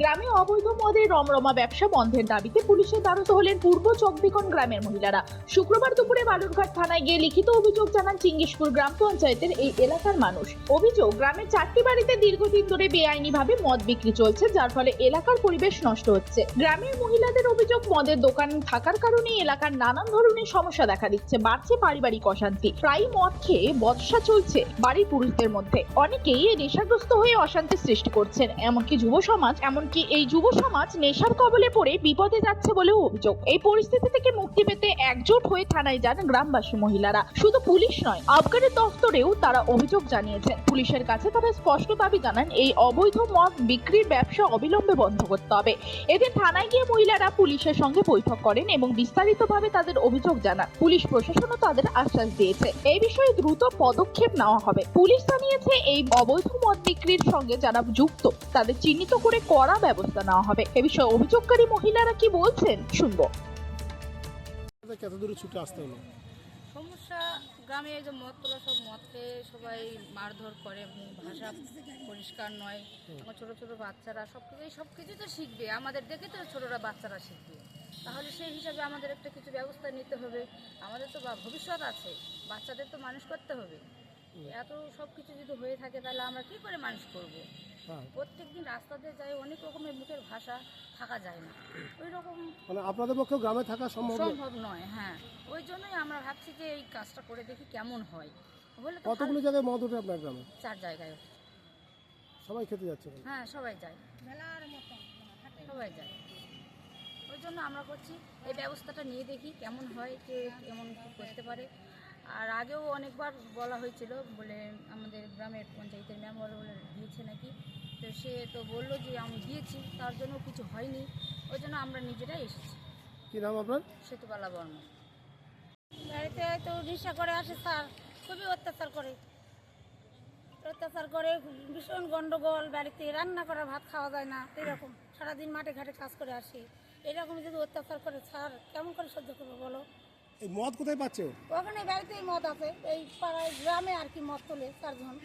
গ্রামে অবৈধ মদের রমরমা ব্যবসা বন্ধের দাবিতে পুলিশের দ্বারস্থ হলেন পূর্ব চকবিকন গ্রামের মহিলারা। শুক্রবার দুপুরে বালুরঘাট থানায় গিয়ে লিখিত অভিযোগ জানান চিঙ্গিসপুর গ্রাম পঞ্চায়েতের এই এলাকার মানুষ। অভিযোগ, গ্রামের চারটি বাড়িতে দীর্ঘদিন ধরে বেআইনিভাবে মদ বিক্রি চলছে, যার ফলে এলাকার পরিবেশ নষ্ট হচ্ছে। গ্রামের মহিলাদের অভিযোগ, মদের দোকান থাকার কারণে এলাকার নানান ধরনের সমস্যা দেখা দিচ্ছে, বাড়ছে পারিবারিক অশান্তি। প্রায় মদ খেয়ে বর্ষা চলছে বাড়ির পুরুষদের মধ্যে। অনেকেই নেশাগ্রস্ত হয়ে অশান্তি সৃষ্টি করছেন, এমনকি যুব সমাজ এমনকি এই যুব সমাজ নেশার কবলে পড়ে বিপদে যাচ্ছে বলেও অভিযোগ। এই পরিস্থিতি থেকে মুক্তি পেতে একজোট হয়ে থানায় যান গ্রামবাসী মহিলারা। শুধু পুলিশ নয়, আবগারি দফতরেও তারা অভিযোগ জানিয়েছেন। পুলিশের কাছে তারা স্পষ্ট দাবি জানান, এই অবৈধ মদ বিক্রির ব্যবসা অবিলম্বে বন্ধ করতে হবে। এদিন থানায় গিয়ে মহিলারা পুলিশের সঙ্গে বৈঠক করেন এবং বিস্তারিতভাবে তাদের অভিযোগ জানান। পুলিশ প্রশাসনও তাদের আশ্বাস দিয়েছে। এই বিষয়ে দ্রুত পদক্ষেপ নেওয়া হবে। পুলিশ জানিয়েছে, এই অবৈধ মদ বিক্রির সঙ্গে যারা যুক্ত, তাদের চিহ্নিত করে কড়া ব্যবস্থা নেওয়া হবে। এ বিষয়ে অভিযোগকারী মহিলারা কি বলছেন? শুনব। কত দূরে ছুটে আসতে হলো। সমস্যা গ্রামে এই যে মদ তোলা সব মদ খেয়ে সবাই মারধর করে ভাষা পরিষ্কার নয়। আমার ছোটো ছোটো বাচ্চারা সব কিছু এই সব কিছু তো শিখবে। আমাদের দেখে তো ছোটোরা বাচ্চারা শিখবে। তাহলে সেই হিসাবে আমাদের একটা কিছু ব্যবস্থা নিতে হবে। আমাদের তো বা- ভবিষ্যৎ আছে। বাচ্চাদের তো মানুষ করতে হবে। এত সব কিছু যদি হয়ে থাকে তাহলে আমরা কী করে মানুষ করব। হ্যাঁ। প্রত্যেক দিন রাস্তাতে যাই অনেক রকমের মুখের ভাষা থাকা যায় না। ওই রকম মানে আপনাদের পক্ষে গ্রামে থাকা সম্ভব সম্ভব নয় হ্যাঁ। ওই জন্যই আমরা ভাবছি যে এই কাজটা করে দেখি কেমন হয়। হলে তো কতগুলো জায়গায় মদ ওঠে আপনার গ্রামে? চার জায়গায় সবাই খেতে যাচ্ছে হ্যাঁ সবাই যায়। মেলার মতো সবাই যায়। ওই জন্য আমরা করছি এই ব্যবস্থাটা নিয়ে দেখি কেমন হয় কে কেমন করতে পারে। আর আগেও অনেকবার বলা হয়েছিল বলে আমাদের গ্রামের পঞ্চায়েতের মেম্বার বলে দিয়েছে নাকি। তো সে তো বলল যে আমি দিয়েছি তার জন্য কিছু হয়নি ওই জন্য আমরা নিজেরাই এসেছি। কি নাম আপনার? সেতুবালা বর্মা। বাড়িতে হয়তো নেশা করে আসে স্যার খুবই অত্যাচার করে। অত্যাচার করে ভীষণ গন্ডগোল বাড়িতে রান্না করা ভাত খাওয়া যায় না এরকম। সারাদিন মাঠে ঘাটে কাজ করে আসি। এরকম যদি অত্যাচার করে স্যার কেমন করে সহ্য করব বলো? এই মদ কোথায় পাচ্ছে ওখানে বাড়িতেই মদ আছে। এই পাড়ায় গ্রামে আর কি মদ তোলে চারজন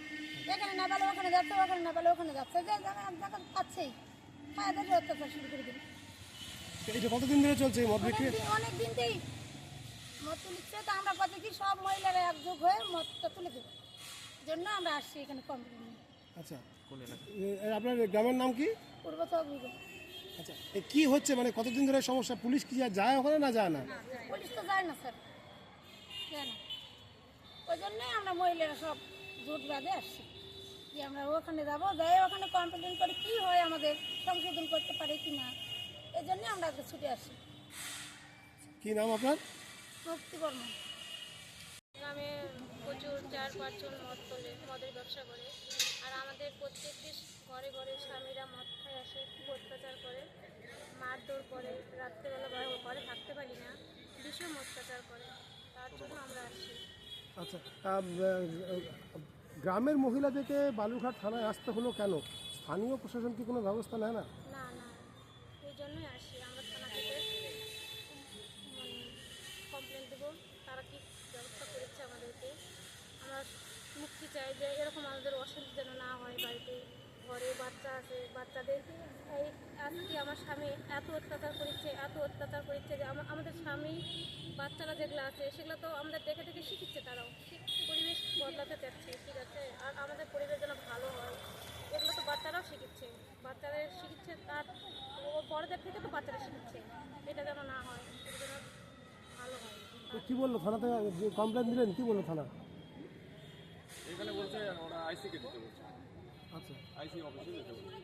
এখানে না পেলে ওখানে যাচ্ছে ওখানে না পেলে ওখানে যাচ্ছে। যে দেখা পাচ্ছেই খায় অত্যাচার শুরু করে দিবে। এটা কতদিন ধরে চলছে মদ বিক্রি? অনেক দিন থেকেই মদ তুলিচ্ছে। তো আমরা পাচ্ছি কি সব মহিলারা একযোগ হয়ে মদটা তুলে দেবো। জন্য আমরা আসছি এখানে কমপ্লেন আচ্ছা। আপনার গ্রামের নাম কি? পূর্ব চৌধুরী আচ্ছা এ কি হচ্ছে? মানে কতদিন ধরে সমস্যা? পুলিশ কি যা- যায় ওখানে না যায় না? পুলিশ তো যায় না স্যার। যায় না। ওই জন্যই আমরা মহিলারা সব জোট বাঁধে আসছি। যে আমরা ওখানে যাব যাই ওখানে কমপ্লেন করে কি হয় আমাদের সংশোধন করতে পারে কি না এই জন্যে আমরা আজকে ছুটে আসি কি নাম আপনার? মুক্তি বর্মা গ্রামে প্রচুর চার পাঁচজন মদ তোলে মদের ব্যবসা করে। আর আমাদের প্রত্যেকটি ঘরে ঘরে স্বামীরা মদ খায় আসে খুব অত্যাচার করে মারধর করে রাত্রেবেলা ঘরে থাকতে পারি না ভীষণ অত্যাচার করে। তার জন্য আমরা আসি। আচ্ছা গ্রামের মহিলাদেরকে বালুরঘাট থানায় আসতে হলো কেন? স্থানীয় প্রশাসন কি কোনো ব্যবস্থা নেয় না? না না এই জন্যই আসি। আমরা মুক্তি চাই যে এরকম আমাদের অশান্তি যেন না হয় বাড়িতে, ঘরে বাচ্চা আছে বাচ্চাদের এই আজকে আমার স্বামী এত অত্যাচার করেছে, এত অত্যাচার করেছে যে আমাদের স্বামী, বাচ্চারা যেগুলো আছে, সেগুলো তো আমাদের দেখে দেখে শিখিচ্ছে তারাও। পরিবেশ বদলাতে চাচ্ছে, ঠিক আছে? আর আমাদের পরিবেশ যেন ভালো হয়, এগুলো তো বাচ্চারাও শিখছে বাচ্চাদের শিখছে তার বড়দের থেকে তো বাচ্চারা শিখছে এটা যেন না হয় যেন ভালো হয়। কি বলল থানাতে? কমপ্লেন দিলেন, কি বলল থানা আইসিকে দিতে বলছে আচ্ছা। আইসি অফিসে দিতে বলছে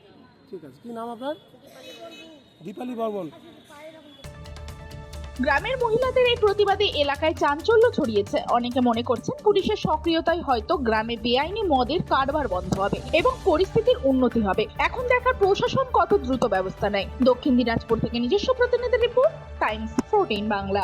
ঠিক আছে কি নাম আপনার? দীপালি বর্মন। গ্রামের মহিলাদের এই প্রতিবাদে এলাকায় চাঞ্চল্য ছড়িয়েছে। অনেকে মনে করছেন পুলিশের সক্রিয়তায় হয়তো গ্রামে বেআইনি মদের কারবার বন্ধ হবে এবং পরিস্থিতির উন্নতি হবে। এখন দেখার প্রশাসন কত দ্রুত ব্যবস্থা নেয়। দক্ষিণ দিনাজপুর থেকে নিজস্ব প্রতিনিধি রিপোর্ট টাইমস ফোরটিন বাংলা।